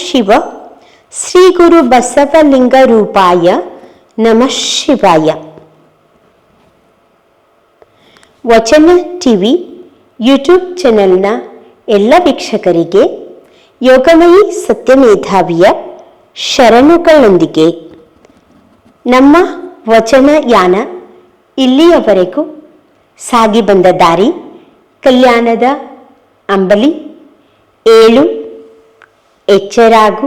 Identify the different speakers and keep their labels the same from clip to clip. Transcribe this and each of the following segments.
Speaker 1: ಶಿವ, ಶ್ರೀ ಗುರು ಬಸವಲಿಂಗ ರೂಪಾಯ, ನಮಃ ಶಿವಾಯ. ವಚನ ಟಿವಿ, ಯೂಟ್ಯೂಬ್ ಚಾನೆಲ್ನ ಎಲ್ಲ ವೀಕ್ಷಕರಿಗೆ ಯೋಗಮಯಿ ಸತ್ಯಮೇಧಾವಿಯ ಶರಣುಗಳೊಂದಿಗೆ ನಮ್ಮ ವಚನ ಯಾನ ಇಲ್ಲಿಯವರೆಗೂ ಸಾಗಿ ಬಂದ ದಾರಿ, ಕಲ್ಯಾಣದ ಅಂಬಲಿ, ಏಳು ಎಚ್ಚರಾಗು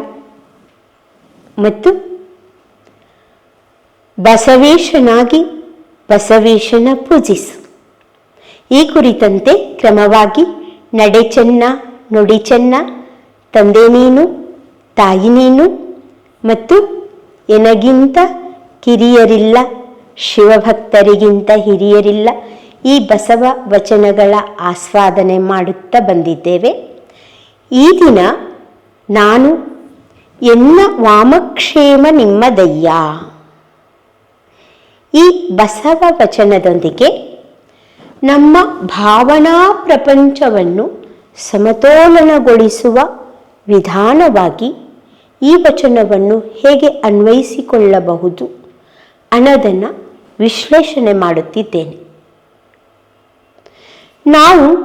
Speaker 1: ಮತ್ತು ಬಸವೇಶನಾಗಿ ಬಸವೇಶನ ಪೂಜಿಸು. ಈ ಕುರಿತಂತೆ ಕ್ರಮವಾಗಿ ನಡೆ ಚೆನ್ನ, ನುಡಿ ಚೆನ್ನ, ತಂದೆ ನೀನು, ತಾಯಿ ನೀನು ಮತ್ತು ಎನಗಿಂತ ಕಿರಿಯರಿಲ್ಲ, ಶಿವಭಕ್ತರಿಗಿಂತ ಹಿರಿಯರಿಲ್ಲ ಈ ಬಸವ ವಚನಗಳ ಆಸ್ವಾದನೆ ಮಾಡುತ್ತಾ ಬಂದಿದ್ದೇವೆ. ಈ ದಿನ ನಾನು ಎನ್ನ ವಾಮಕ್ಷೇಮ ನಿಮ್ಮದಯ್ಯ ಈ ಬಸವ ವಚನದೊಂದಿಗೆ ನಮ್ಮ ಭಾವನಾ ಪ್ರಪಂಚವನ್ನು ಸಮತೋಲನಗೊಳಿಸುವ ವಿಧಾನವಾಗಿ ಈ ವಚನವನ್ನು ಹೇಗೆ ಅನ್ವಯಿಸಿಕೊಳ್ಳಬಹುದು ಅನ್ನೋದನ್ನು ವಿಶ್ಲೇಷಣೆ ಮಾಡುತ್ತಿದ್ದೇನೆ. ನಾವು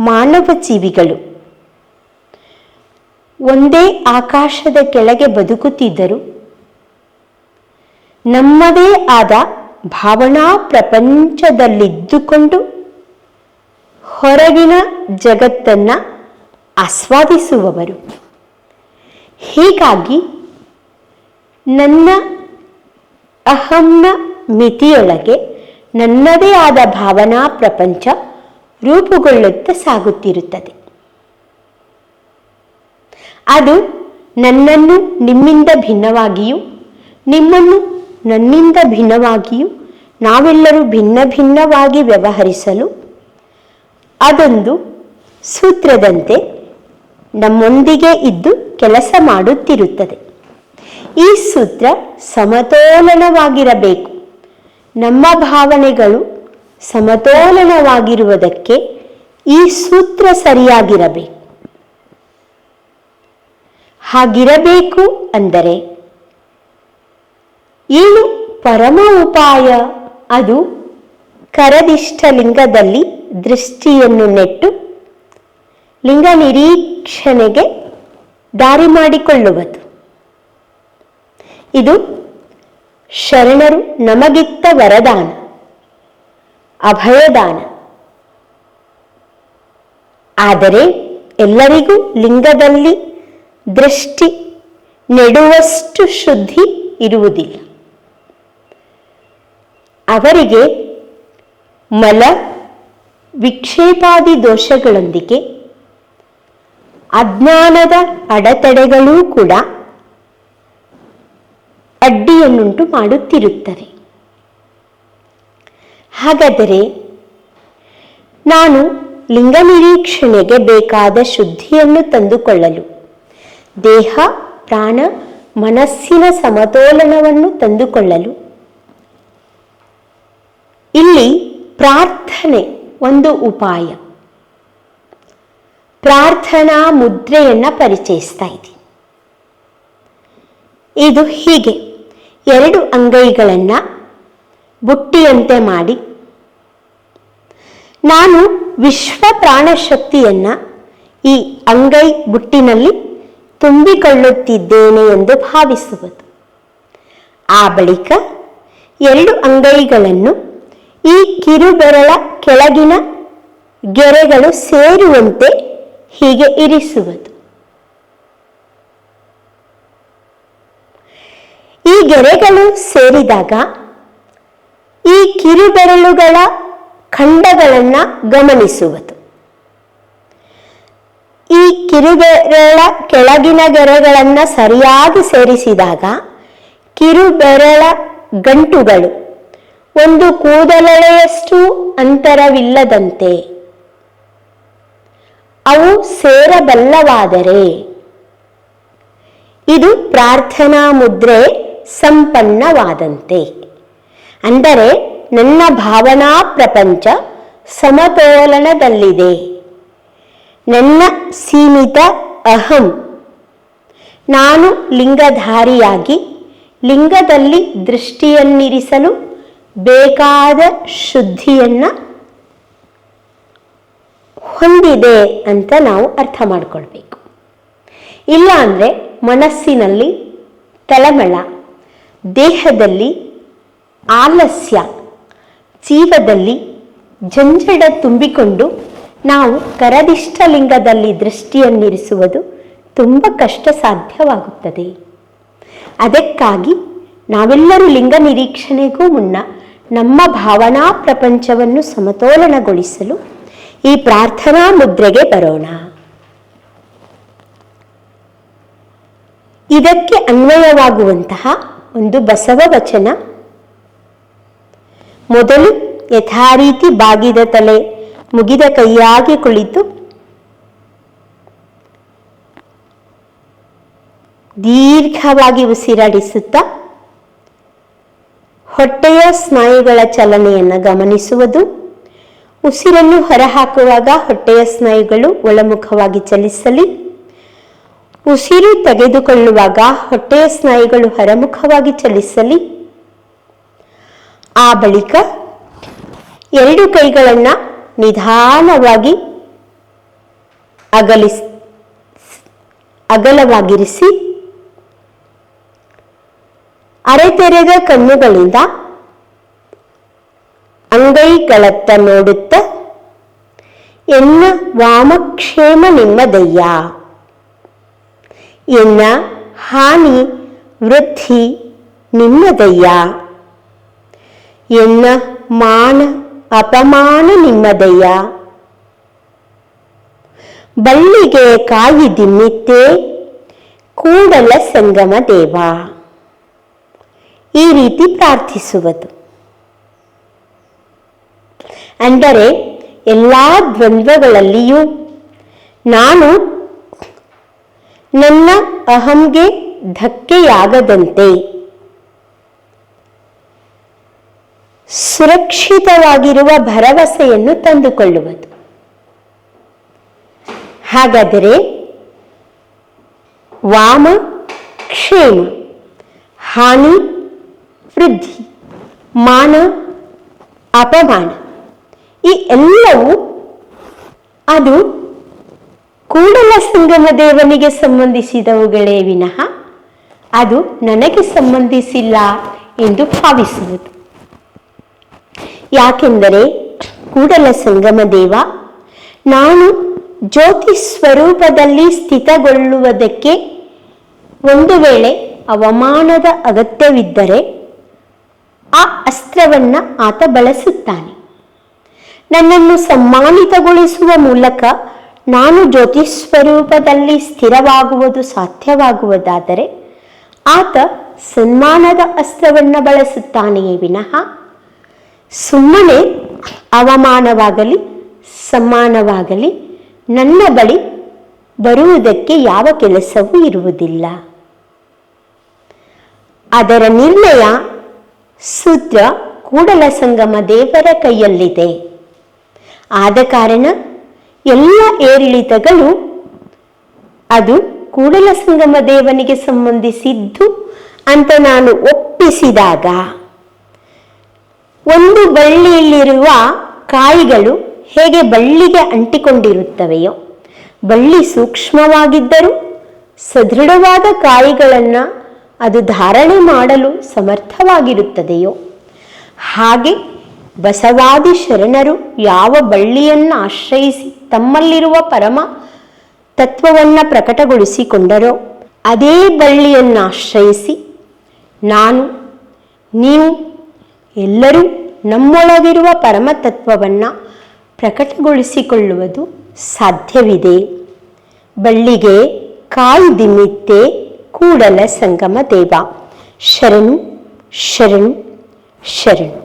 Speaker 1: ಮಾನವ ಜೀವಿಗಳು ಒಂದೇ ಆಕಾಶದ ಕೆಳಗೆ ಬದುಕುತ್ತಿದ್ದರು. ನಮ್ಮದೇ ಆದ ಭಾವನಾ ಪ್ರಪಂಚದಲ್ಲಿದ್ದುಕೊಂಡು ಹೊರಗಿನ ಜಗತ್ತನ್ನ ಆಸ್ವಾದಿಸುವವರು. ಹೀಗಾಗಿ ನನ್ನ ಅಹಂನ ಮಿತಿಯೊಳಗೆ ನನ್ನದೇ ಆದ ಭಾವನಾ ಪ್ರಪಂಚ ರೂಪುಗೊಳ್ಳುತ್ತ ಸಾಗುತ್ತಿರುತ್ತದೆ. ಅದು ನನ್ನನ್ನು ನಿಮ್ಮಿಂದ ಭಿನ್ನವಾಗಿಯೂ, ನಿಮ್ಮನ್ನು ನನ್ನಿಂದ ಭಿನ್ನವಾಗಿಯೂ ನಾವೆಲ್ಲರೂ ಭಿನ್ನ ಭಿನ್ನವಾಗಿ ವ್ಯವಹರಿಸಲು ಅದೊಂದು ಸೂತ್ರದಂತೆ ನಮ್ಮೊಂದಿಗೆ ಇದ್ದು ಕೆಲಸ ಮಾಡುತ್ತಿರುತ್ತದೆ. ಈ ಸೂತ್ರ ಸಮತೋಲನವಾಗಿರಬೇಕು. ನಮ್ಮ ಭಾವನೆಗಳು ಸಮತೋಲನವಾಗಿರುವುದಕ್ಕೆ ಈ ಸೂತ್ರ ಸರಿಯಾಗಿರಬೇಕು. ಹಾಗಿರಬೇಕು ಅಂದರೆ ಏನು ಪರಮ ಉಪಾಯ? ಅದು ಕರದಿಷ್ಟ ಲಿಂಗದಲ್ಲಿ ದೃಷ್ಟಿಯನ್ನು ನೆಟ್ಟು ಲಿಂಗ ನಿರೀಕ್ಷಣೆಗೆ ದಾರಿ ಮಾಡಿಕೊಳ್ಳುವುದು. ಇದು ಶರಣರು ನಮಗಿತ್ತ ವರದಾನ, ಅಭಯದಾನ. ಆದರೆ ಎಲ್ಲರಿಗೂ ಲಿಂಗದಲ್ಲಿ ದೃಷ್ಟಿ ನೆಡುವಷ್ಟು ಶುದ್ಧಿ ಇರುವುದಿಲ್ಲ. ಅವರಿಗೆ ಮಲ, ವಿಕ್ಷೇಪಾದಿ ದೋಷಗಳೊಂದಿಗೆ ಅಜ್ಞಾನದ ಅಡೆತಡೆಗಳೂ ಕೂಡ ಅಡ್ಡಿಯನ್ನುಂಟು ಮಾಡುತ್ತಿರುತ್ತವೆ. ಹಾಗಾದರೆ ನಾನು ಲಿಂಗ ನಿರೀಕ್ಷಣೆಗೆ ಬೇಕಾದ ಶುದ್ಧಿಯನ್ನು ತಂದುಕೊಳ್ಳಲು ದೇಹ, ಪ್ರಾಣ, ಮನಸ್ಸಿನ ಸಮತೋಲನವನ್ನು ತಂದುಕೊಳ್ಳಲು. ಇಲ್ಲಿ ಪ್ರಾರ್ಥನೆ ಒಂದು ಉಪಾಯ. ಪ್ರಾರ್ಥನಾ ಮುದ್ರೆಯನ್ನು ಪರಿಚಯಿಸ್ತಾ ಇದ್ದೀನಿ. ಇದು ಹೀಗೆ. ಎರಡು ಅಂಗೈಗಳನ್ನು ಬುಟ್ಟಿಯಂತೆ ಮಾಡಿ. ನಾನು ವಿಶ್ವ ಪ್ರಾಣಶಕ್ತಿಯನ್ನು ಈ ಅಂಗೈ ಬುಟ್ಟಿನಲ್ಲಿ ತುಂಬಿಕೊಳ್ಳುತ್ತಿದ್ದೇನೆ ಎಂದು ಭಾವಿಸುವುದು. ಆ ಬಳಿಕ ಎರಡು ಅಂಗೈಗಳನ್ನು, ಈ ಕಿರುಬೆರಳ ಕೆಳಗಿನ ಗೆರೆಗಳು ಸೇರುವಂತೆ ಹೀಗೆ ಇರಿಸುವುದು. ಈ ಗೆರೆಗಳು ಸೇರಿದಾಗ ಈ ಕಿರುಬೆರಳುಗಳ ಖಂಡಗಳನ್ನು ಗಮನಿಸುವುದು. ಈ ಕಿರುಬೆರಳ ಕೆಳಗಿನ ಗೆರೆಗಳನ್ನು ಸರಿಯಾಗಿ ಸೇರಿಸಿದಾಗ ಕಿರುಬೆರಳ ಗಂಟುಗಳು ಒಂದು ಕೂದಲೆಳೆಯಷ್ಟು ಅಂತರವಿಲ್ಲದಂತೆ ಅವು ಸೇರಬಲ್ಲವಾದರೆ. ಇದು ಪ್ರಾರ್ಥನಾ ಮುದ್ರೆ ಸಂಪನ್ನವಾದಂತೆ. ಅಂದರೆ ನನ್ನ ಭಾವನಾ ಪ್ರಪಂಚ ಸಮತೋಲನದಲ್ಲಿದೆ. ನನ್ನ ಸೀಮಿತ ಅಹಂ. ನಾನು ಲಿಂಗಧಾರಿಯಾಗಿ ಲಿಂಗದಲ್ಲಿ ದೃಷ್ಟಿಯನ್ನಿರಿಸಲು ಬೇಕಾದ ಶುದ್ಧಿಯನ್ನು ಹೊಂದಿದೆ ಅಂತ ನಾವು ಅರ್ಥ ಮಾಡಿಕೊಳ್ಬೇಕು. ಇಲ್ಲ ಅಂದರೆ ಮನಸ್ಸಿನಲ್ಲಿ ತಳಮಳ ದೇಹದಲ್ಲಿ ಆಲಸ್ಯ, ಜೀವದಲ್ಲಿ ಜಂಜಡ ತುಂಬಿಕೊಂಡು ನಾವು ಕರದಿಷ್ಟಲಿಂಗದಲ್ಲಿ ದೃಷ್ಟಿಯನ್ನಿರಿಸುವುದು ತುಂಬ ಕಷ್ಟ ಸಾಧ್ಯವಾಗುತ್ತದೆ ಅದಕ್ಕಾಗಿ ನಾವೆಲ್ಲರೂ ಲಿಂಗ ನಿರೀಕ್ಷಣೆಗೂ ಮುನ್ನ ನಮ್ಮ ಭಾವನಾ ಪ್ರಪಂಚವನ್ನು ಸಮತೋಲನಗೊಳಿಸಲು ಈ ಪ್ರಾರ್ಥನಾ ಮುದ್ರೆಗೆ ಬರೋಣ. ಇದಕ್ಕೆ ಅನ್ವಯವಾಗುವಂತಹ ಒಂದು ಬಸವ ವಚನ. ಮೊದಲು ಯಥಾರೀತಿ ಬಾಗಿದ ತಲೆ ಮುಗಿದ ಕೈಯಾಗಿ ಕುಳಿತು ದೀರ್ಘವಾಗಿ ಉಸಿರಾಡಿಸುತ್ತಾ ಹೊಟ್ಟೆಯ ಸ್ನಾಯುಗಳ ಚಲನೆಯನ್ನು ಗಮನಿಸುವುದು, ಉಸಿರನ್ನು ಹೊರಹಾಕುವಾಗ ಹೊಟ್ಟೆಯ ಸ್ನಾಯುಗಳು ಒಳಮುಖವಾಗಿ ಚಲಿಸಲಿ, ಉಸಿರು ತೆಗೆದುಕೊಳ್ಳುವಾಗ ಹೊಟ್ಟೆಯ ಸ್ನಾಯುಗಳು ಹೊರಮುಖವಾಗಿ ಚಲಿಸಲಿ. ಆ ಬಳಿಕ ಎರಡು ಕೈಗಳನ್ನು ನಿಧಾನವಾಗಿ ಅಗಲಿಸ್, ಅಗಲವಾಗಿರಿಸಿ ಅರೆತೆರೆದ ಕಣ್ಣುಗಳಿಂದ ಅಂಗೈಗಳತ್ತ ನೋಡುತ್ತ, ಎನ್ನ ವಾಮಕ್ಷೇಮ ನಿಮ್ಮದಯ್ಯ ಎನ್ನ ಹಾನಿ ವೃದ್ಧಿ ನಿಮ್ಮದಯ್ಯ ಎನ್ನ ಮಾನ ಅಪಮಾನ ನಿಮ್ಮದಯ್ಯ. ಬಳ್ಳಿಗೆ ಕಾಯಿ ದಿಮ್ಮಿತ್ತೆ, ಕೂಡಲ ಸಂಗಮ ದೇವ. ಈ ರೀತಿ ಪ್ರಾರ್ಥಿಸುವುದು. ಅಂದರೆ ಎಲ್ಲ ದ್ವಂದ್ವಗಳಲ್ಲಿಯೂ ನಾನು ನನ್ನ ಅಹಂಗೆ ಧಕ್ಕೆಯಾಗದಂತೆ ಸುರಕ್ಷಿತವಾಗಿರುವ ಭರವಸೆಯನ್ನು ತಂದುಕೊಳ್ಳುವುದು. ಹಾಗಾದರೆ ವಾಮ, ಕ್ಷೇಮ, ಹಾನಿ, ವೃದ್ಧಿ, ಮಾನ, ಅಪಮಾನ, ಈ ಎಲ್ಲವೂ ಅದು ಕೂಡಲ ಸಂಗಮ ದೇವನಿಗೆ ಸಂಬಂಧಿಸಿದವುಗಳೇ ವಿನಃ ಅದು ನನಗೆ ಸಂಬಂಧಿಸಿಲ್ಲ ಎಂದು ಭಾವಿಸುವುದು. ಯಾಕೆಂದರೆ ಕೂಡಲ ಸಂಗಮ ದೇವ, ನಾನು ಜ್ಯೋತಿ ಸ್ವರೂಪದಲ್ಲಿ ಸ್ಥಿತಗೊಳ್ಳುವುದಕ್ಕೆ ಒಂದು ವೇಳೆ ಅವಮಾನದ ಅಗತ್ಯವಿದ್ದರೆ ಆ ಅಸ್ತ್ರವನ್ನು ಆತ ಬಳಸುತ್ತಾನೆ. ನನ್ನನ್ನು ಸಮ್ಮಾನಿತಗೊಳಿಸುವ ಮೂಲಕ ನಾನು ಜ್ಯೋತಿ ಸ್ವರೂಪದಲ್ಲಿ ಸ್ಥಿರವಾಗುವುದು ಸಾಧ್ಯವಾಗುವುದಾದರೆ ಆತ ಸನ್ಮಾನದ ಅಸ್ತ್ರವನ್ನು ಬಳಸುತ್ತಾನೆಯೇ ವಿನಃ. ಸುಮ್ಮನೆ ಅವಮಾನವಾಗಲಿ, ಸಮ್ಮಾನವಾಗಲಿ, ನನ್ನ ಬಳಿ ಬರುವುದಕ್ಕೆ ಯಾವ ಕೆಲಸವೂ ಇರುವುದಿಲ್ಲ. ಅದರ ನಿರ್ಣಯ ಸೂತ್ರ ಕೂಡಲ ಸಂಗಮ ದೇವರ ಕೈಯಲ್ಲಿದೆ. ಆದ ಕಾರಣ ಎಲ್ಲ ಏರಿಳಿತಗಳು ಅದು ಕೂಡಲ ಸಂಗಮ ದೇವನಿಗೆ ಸಂಬಂಧಿಸಿದ್ದು ಅಂತ ನಾನು ಒಪ್ಪಿಸಿದಾಗ ಒಂದು ಬಳ್ಳಿಯಲ್ಲಿರುವ ಕಾಯಿಗಳು ಹೇಗೆ ಬಳ್ಳಿಗೆ ಅಂಟಿಕೊಂಡಿರುತ್ತವೆಯೋ, ಬಳ್ಳಿ ಸೂಕ್ಷ್ಮವಾಗಿದ್ದರೂ ಸದೃಢವಾದ ಕಾಯಿಗಳನ್ನು ಅದು ಧಾರಣೆ ಮಾಡಲು ಸಮರ್ಥವಾಗಿರುತ್ತದೆಯೋ, ಹಾಗೆ ಬಸವಾದಿ ಶರಣರು ಯಾವ ಬಳ್ಳಿಯನ್ನು ಆಶ್ರಯಿಸಿ ತಮ್ಮಲ್ಲಿರುವ ಪರಮ ತತ್ವವನ್ನು ಪ್ರಕಟಗೊಳಿಸಿಕೊಂಡರೋ, ಅದೇ ಬಳ್ಳಿಯನ್ನು ಆಶ್ರಯಿಸಿ, ನಾನು, ನೀವು ಎಲ್ಲರೂ ನಮ್ಮೊಳಗಿರುವ ಪರಮತತ್ವವನ್ನು ಪ್ರಕಟಗೊಳಿಸಿಕೊಳ್ಳುವುದು ಸಾಧ್ಯವಿದೆ. ಬಳ್ಳಿಗೆ ಕಾಯಿ ದಿಮ್ಮಿತ್ತೆ ಕೂಡಲ ಸಂಗಮ ದೇವ. ಶರಣು ಶರಣು ಶರಣು.